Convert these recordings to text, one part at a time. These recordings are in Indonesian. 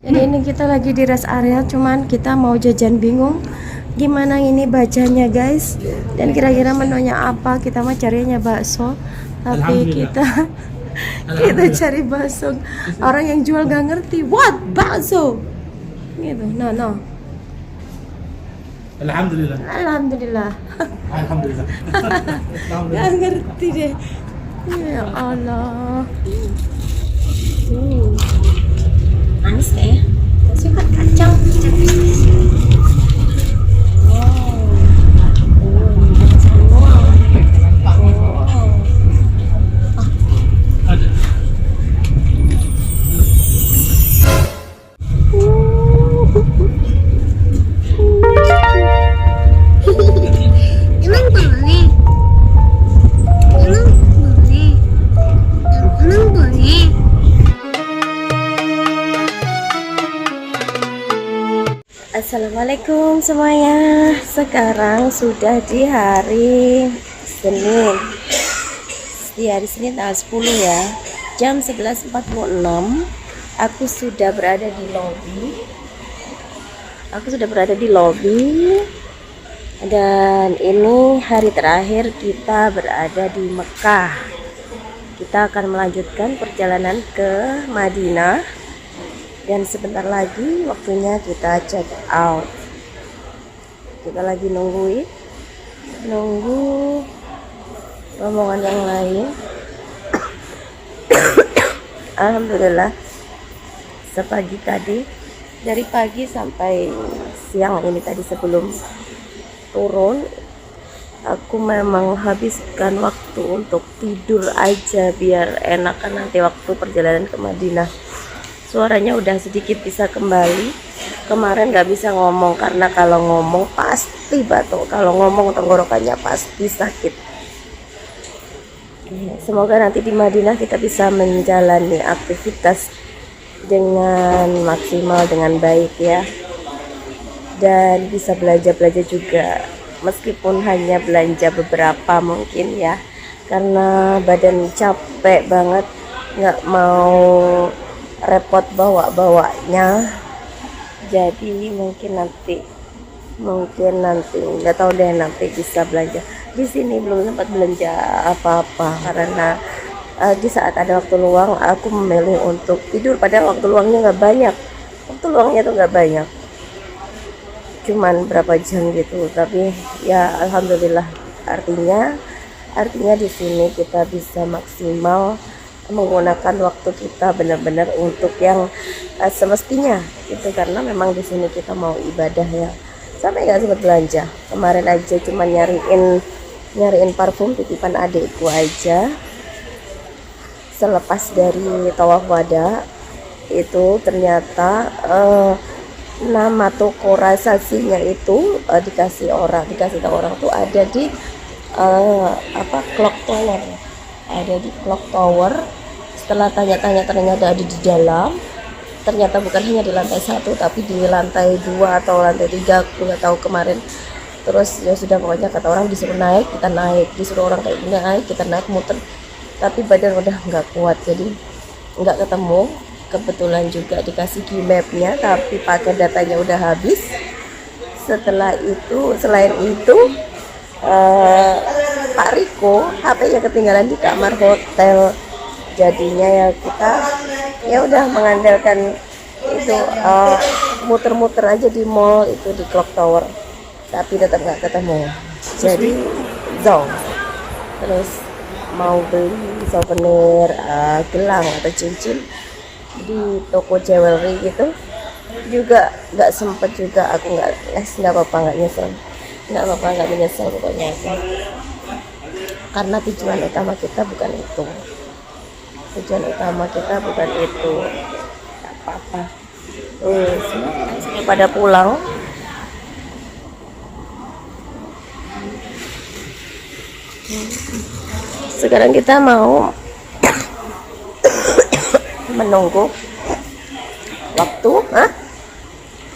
Jadi ini kita lagi di rest area, cuman kita mau jajan bingung gimana ini bacanya guys. Dan kira-kira menunya apa? Kita mah carinya bakso, tapi kita kita cari bakso. Orang yang jual gak ngerti, what bakso? Gitu, no no. Alhamdulillah. Alhamdulillah, Alhamdulillah. gak ngerti deh. Ya Allah. Hmm. Manis nggak ya? Suka kacang. Sekarang sudah di hari Senin. Di hari Senin tanggal 10 ya. Jam 11.46 Aku sudah berada di lobby. Aku sudah berada di lobby. Dan ini hari terakhir kita berada di Mekah. Kita akan melanjutkan perjalanan ke Madinah. Dan sebentar lagi waktunya kita check out kita lagi nungguin nunggu rombongan yang lain. Alhamdulillah sepagi tadi dari pagi sampai siang ini tadi sebelum turun aku memang habiskan waktu untuk tidur aja biar enakan nanti waktu perjalanan ke Madinah. Suaranya udah sedikit bisa kembali kemarin nggak bisa ngomong karena kalau ngomong pasti batuk. Kalau ngomong tenggorokannya pasti sakit. Semoga nanti di Madinah kita bisa menjalani aktivitas dengan maksimal dengan baik ya. Dan bisa belanja-belanja juga meskipun hanya belanja beberapa mungkin ya. Karena badan capek banget nggak mau repot bawa-bawanya jadi mungkin nanti mungkin nanti nggak tahu deh nanti bisa belanja. Di sini belum sempat belanja apa-apa karena eh, di saat ada waktu luang aku memilih untuk tidur. Padahal waktu luangnya nggak banyak. Waktu luangnya tuh nggak banyak. Cuman berapa jam gitu. Tapi ya alhamdulillah artinya artinya di sini kita bisa maksimal menggunakan waktu kita benar-benar untuk yang eh, semestinya gitu. Karena memang di sini kita mau ibadah ya. Sampai nggak sempat belanja. Kemarin aja cuma nyariin nyariin parfum titipan adikku aja. Selepas dari tawaf wada itu ternyata eh, nama toko rasasinya itu eh, dikasih orang dikasih tahu orang tuh ada di eh, apa clock tower. Ada di clock tower setelah tanya-tanya ternyata ada di dalam ternyata bukan hanya di lantai satu tapi di lantai dua atau lantai tiga aku nggak tahu kemarin. Terus ya sudah pokoknya kata orang disuruh naik kita naik. Disuruh orang kayak gini naik kita naik muter. Tapi badan udah nggak kuat jadi nggak ketemu. Kebetulan juga dikasih Gmapnya tapi pakai datanya udah habis. Setelah itu selain itu eh, Pak Riko HP-nya ketinggalan di kamar hotel jadinya ya kita ya udah mengandalkan itu eh, muter-muter aja di mall itu di clock tower. Tapi tetap nggak ketemu. Jadi zong. Terus mau beli souvenir eh, gelang atau cincin di toko jewelry gitu. Juga nggak sempet juga aku nggak eh, nggak apa-apa nggak nyesel. Nggak apa-apa nggak menyesal pokoknya. Karena tujuan utama kita bukan itu tujuan utama kita bukan itu. Nggak apa-apa. Eh, sudah pada pulang. Sekarang kita mau menunggu waktu Hah?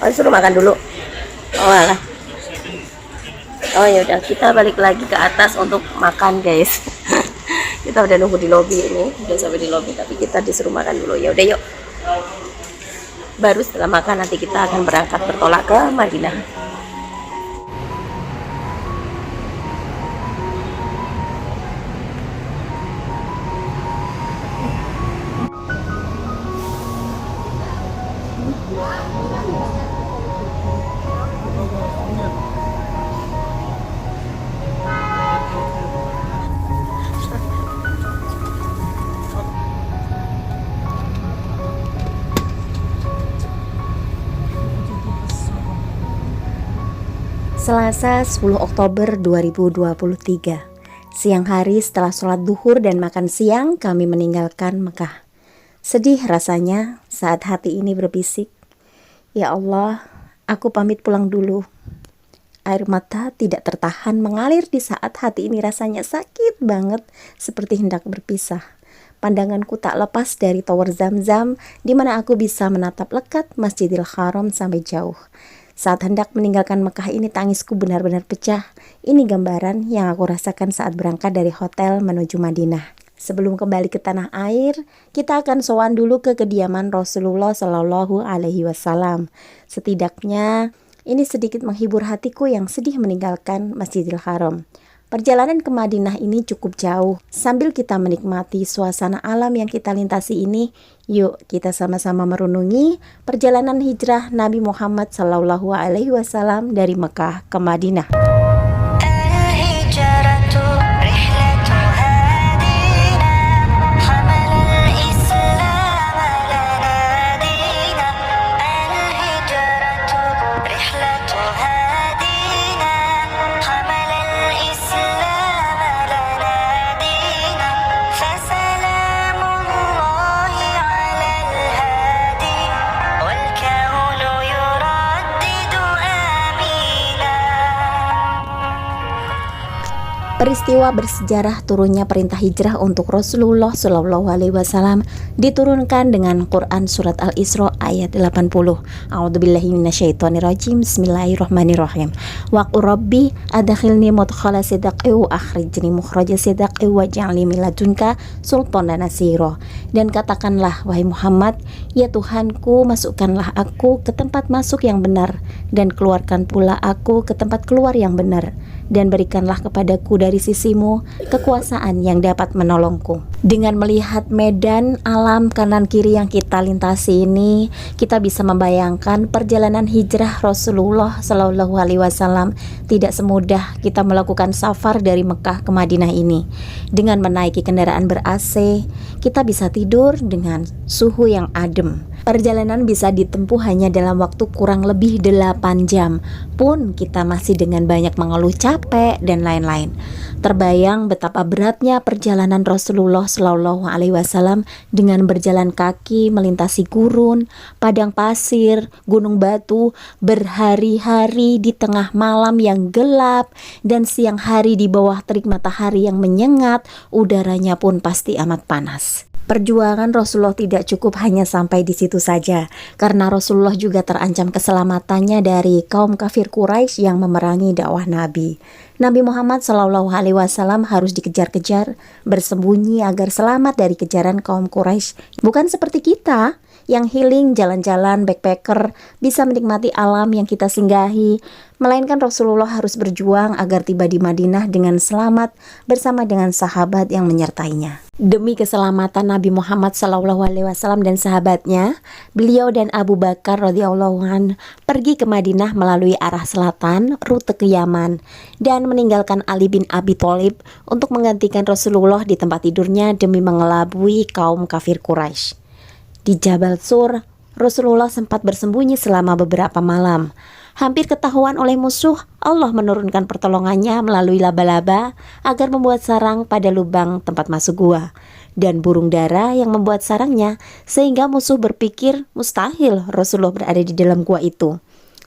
Oh, suruh makan dulu. Oh alah. Oh ya udah kita balik lagi ke atas untuk makan guys kita udah nunggu di lobby ini. Udah sampai di lobby tapi kita disuruh makan dulu. Ya udah yuk. Baru setelah makan nanti kita akan berangkat bertolak ke Madinah Selasa 10 Oktober 2023 Siang hari setelah sholat duhur dan makan siang kami meninggalkan Mekah. Sedih rasanya saat hati ini berbisik Ya Allah, aku pamit pulang dulu. Air mata tidak tertahan mengalir di saat hati ini rasanya sakit banget Seperti hendak berpisah. Pandanganku tak lepas dari tower zam-zam di mana aku bisa menatap lekat Masjidil Haram sampai jauh saat hendak meninggalkan Mekah ini tangisku benar-benar pecah. Ini gambaran yang aku rasakan saat berangkat dari hotel menuju Madinah. Sebelum kembali ke tanah air, kita akan sowan dulu ke kediaman Rasulullah Shallallahu Alaihi Wasallam. Setidaknya ini sedikit menghibur hatiku yang sedih meninggalkan Masjidil Haram. Perjalanan ke Madinah ini cukup jauh. Sambil kita menikmati suasana alam yang kita lintasi ini, yuk kita sama-sama merunungi perjalanan hijrah Nabi Muhammad Wasallam dari Mekah ke Madinah. Peristiwa bersejarah turunnya perintah hijrah untuk Rasulullah Shallallahu Alaihi Wasallam diturunkan dengan Quran surat Al Isra ayat 80. A'udzubillahi minasyaitonirrajim. Bismillahirrahmanirrahim. Wa rabbi adkhilni mudkhala sidqi wa akhrijni mukhraja sidqi wa ja'alni min ladunka sultanan nasira. Dan katakanlah wahai Muhammad, ya Tuhanku, masukkanlah aku ke tempat masuk yang benar dan keluarkan pula aku ke tempat keluar yang benar dan berikanlah kepadaku dari sisimu kekuasaan yang dapat menolongku. Dengan melihat medan alam kanan kiri yang kita lintasi ini, kita bisa membayangkan perjalanan hijrah Rasulullah Shallallahu Alaihi Wasallam tidak semudah kita melakukan safar dari Mekah ke Madinah ini. Dengan menaiki kendaraan ber AC, kita bisa tidur dengan suhu yang adem. Perjalanan bisa ditempuh hanya dalam waktu kurang lebih 8 jam pun kita masih dengan banyak mengeluh capek dan lain-lain. Terbayang betapa beratnya perjalanan Rasulullah Shallallahu Alaihi Wasallam dengan berjalan kaki melintasi gurun, padang pasir, gunung batu, berhari-hari di tengah malam yang gelap dan siang hari di bawah terik matahari yang menyengat, udaranya pun pasti amat panas. Perjuangan Rasulullah tidak cukup hanya sampai di situ saja, karena Rasulullah juga terancam keselamatannya dari kaum kafir Quraisy yang memerangi dakwah Nabi. Nabi Muhammad Shallallahu Alaihi Wasallam harus dikejar-kejar, bersembunyi agar selamat dari kejaran kaum Quraisy. Bukan seperti kita yang healing, jalan-jalan, backpacker, bisa menikmati alam yang kita singgahi, melainkan Rasulullah harus berjuang agar tiba di Madinah dengan selamat bersama dengan sahabat yang menyertainya. Demi keselamatan Nabi Muhammad SAW dan sahabatnya, beliau dan Abu Bakar radhiyallahu an pergi ke Madinah melalui arah selatan, rute ke Yaman, dan meninggalkan Ali bin Abi Thalib untuk menggantikan Rasulullah di tempat tidurnya demi mengelabui kaum kafir Quraisy. Di Jabal Sur, Rasulullah sempat bersembunyi selama beberapa malam hampir ketahuan oleh musuh, Allah menurunkan pertolongannya melalui laba-laba agar membuat sarang pada lubang tempat masuk gua dan burung dara yang membuat sarangnya sehingga musuh berpikir mustahil Rasulullah berada di dalam gua itu.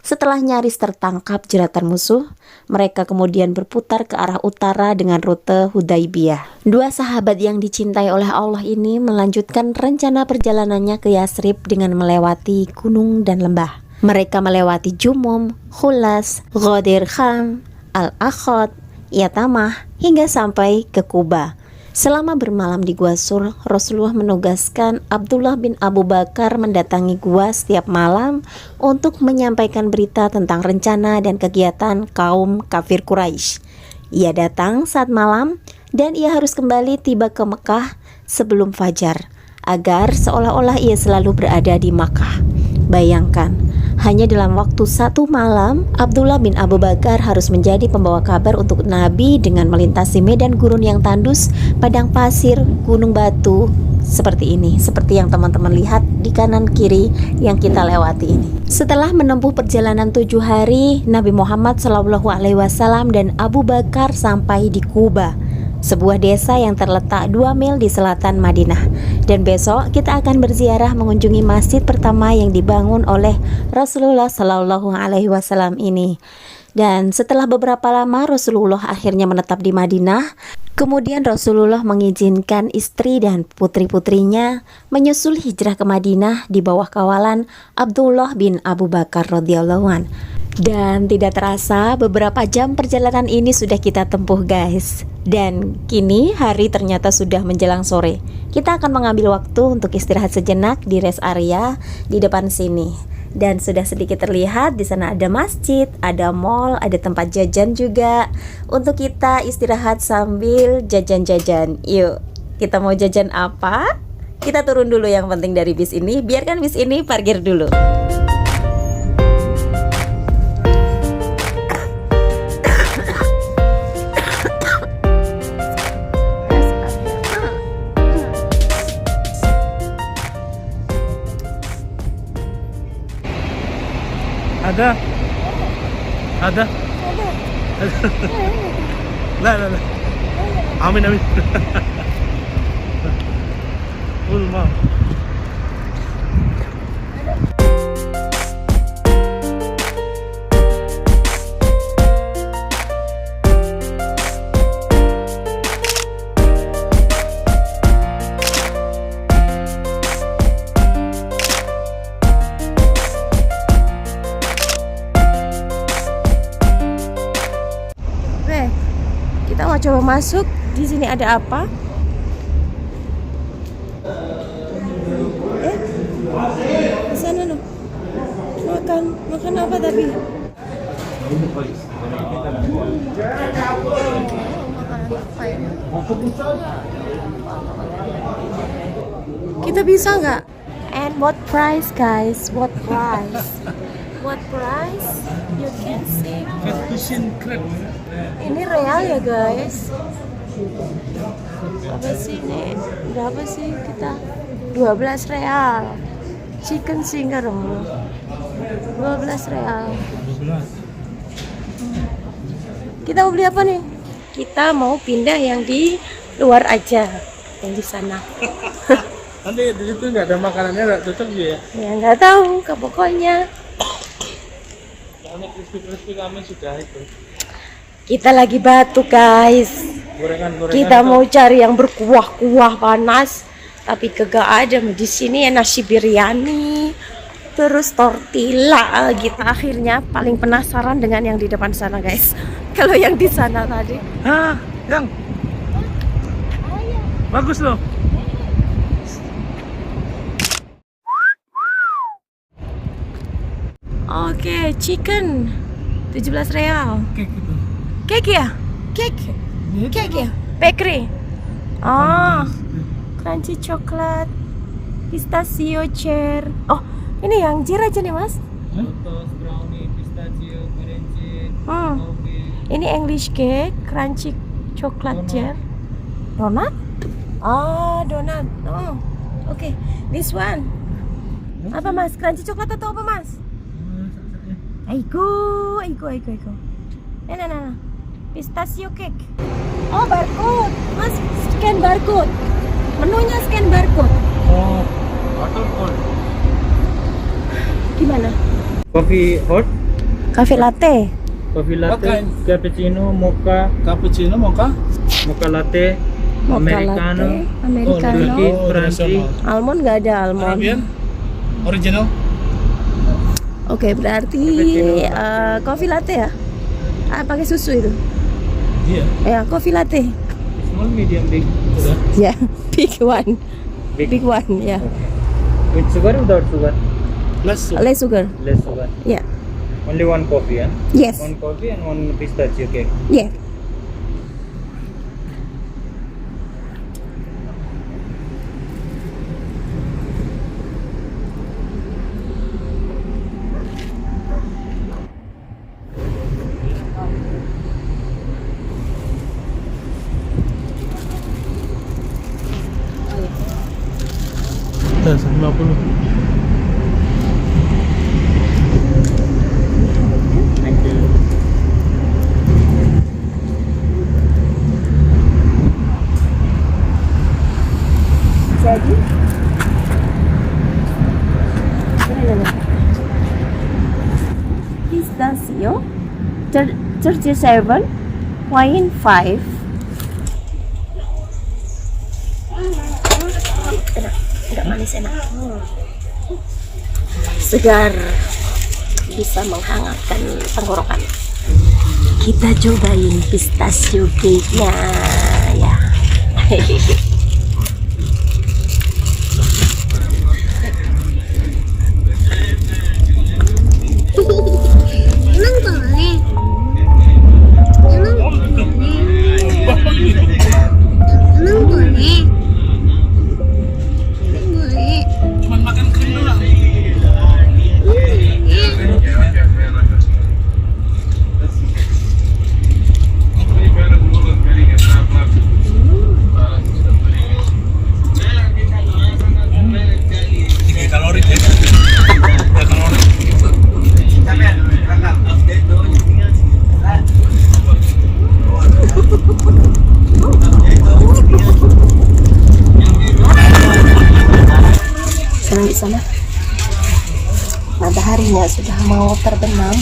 Setelah nyaris tertangkap jeratan musuh, mereka kemudian berputar ke arah utara dengan rute Hudaibiyah. Dua sahabat yang dicintai oleh Allah ini melanjutkan rencana perjalanannya ke Yasrib dengan melewati gunung dan lembah. Mereka melewati Jumum, Hulas, Ghadir Kham, Al-Akhod, Yatamah, hingga sampai ke Kuba. Selama bermalam di Gua Sur, Rasulullah menugaskan Abdullah bin Abu Bakar mendatangi gua setiap malam untuk menyampaikan berita tentang rencana dan kegiatan kaum kafir Quraisy. Ia datang saat malam dan ia harus kembali tiba ke Mekah sebelum fajar agar seolah-olah ia selalu berada di Makkah. Bayangkan, hanya dalam waktu satu malam, Abdullah bin Abu Bakar harus menjadi pembawa kabar untuk Nabi dengan melintasi medan gurun yang tandus, padang pasir, gunung batu, seperti ini, seperti yang teman-teman lihat di kanan kiri yang kita lewati ini. Setelah menempuh perjalanan tujuh hari, Nabi Muhammad Shallallahu Alaihi Wasallam dan Abu Bakar sampai di Kuba sebuah desa yang terletak 2 mil di selatan Madinah. Dan besok kita akan berziarah mengunjungi masjid pertama yang dibangun oleh Rasulullah Shallallahu Alaihi Wasallam ini. Dan setelah beberapa lama Rasulullah akhirnya menetap di Madinah, kemudian Rasulullah mengizinkan istri dan putri-putrinya menyusul hijrah ke Madinah di bawah kawalan Abdullah bin Abu Bakar radhiyallahu an. Dan tidak terasa beberapa jam perjalanan ini sudah kita tempuh guys Dan kini hari ternyata sudah menjelang sore Kita akan mengambil waktu untuk istirahat sejenak di rest area di depan sini dan sudah sedikit terlihat di sana ada masjid, ada mall, ada tempat jajan juga untuk kita istirahat sambil jajan-jajan. Yuk, kita mau jajan apa? Kita turun dulu yang penting dari bis ini. Biarkan bis ini parkir dulu. ada ada لا لا لا amin amin قول ما kita mau coba masuk. Di sini ada apa? Eh, di sana no. Makan, makan apa tapi? Kita bisa nggak? And what price guys? What price? What price? You can see. Fettuccine crepe Ini real ya guys. Apa sih ini? Berapa sih kita? 12 real. Chicken singer loh. 12 real. 12 Kita mau beli apa nih? Kita mau pindah yang di luar aja. Yang di sana. nanti di situ nggak ada makanannya nggak cocok ya Ya nggak tahu, ke pokoknya. Kami sudah itu Kita lagi batu guys. gorengan gorengan Kita mau cari yang berkuah-kuah panas, tapi kagak ada. Di sini ya nasi biryani, terus tortilla gitu. Akhirnya paling penasaran dengan yang di depan sana, guys. Kalau yang di sana tadi, ah yang bagus loh oke, chicken 17 real. kayak gitu Cake ya? Cake. Cake ya? Bakery. Oh, crunchy coklat, pistachio chair. Oh, ini yang jir aja nih, Mas. Lotus, brownie, pistachio, merengue, Hmm. kopi, Ini English cake, crunchy chocolate Donut. jar. Donat? Ah, donat. Oh, oke. This one. Apa mas? Crunchy coklat atau apa mas? Aiko, aiko, aiko, aiko. Nah, nah, nah. nah. Pistachio cake. Oh, barcode. Mas, scan barcode. Menunya scan barcode. oh water cold Gimana? coffee hot Cafe latte. coffee latte cappuccino mocha Cappuccino mocha? mocha latte Mocha americano latte, americano. Oh, crunchy international. Almond nggak ada almond. Arabian? Original? Oke, berarti eh, coffee latte ya? Ah, pakai susu itu. Iya. Ya, coffee latte. Small, medium, big. Sugar. Yeah, big one. Big. Big one, yeah. With sugar or without sugar? Plus, Less sugar. Less sugar. Yeah. Only one coffee, yeah? Yes. One coffee and one pistachio cake. Yeah. 37.5 enak enak manis enak segar bisa menghangatkan tenggorokan. Kita cobain pistachio cake nya ya. terbenam.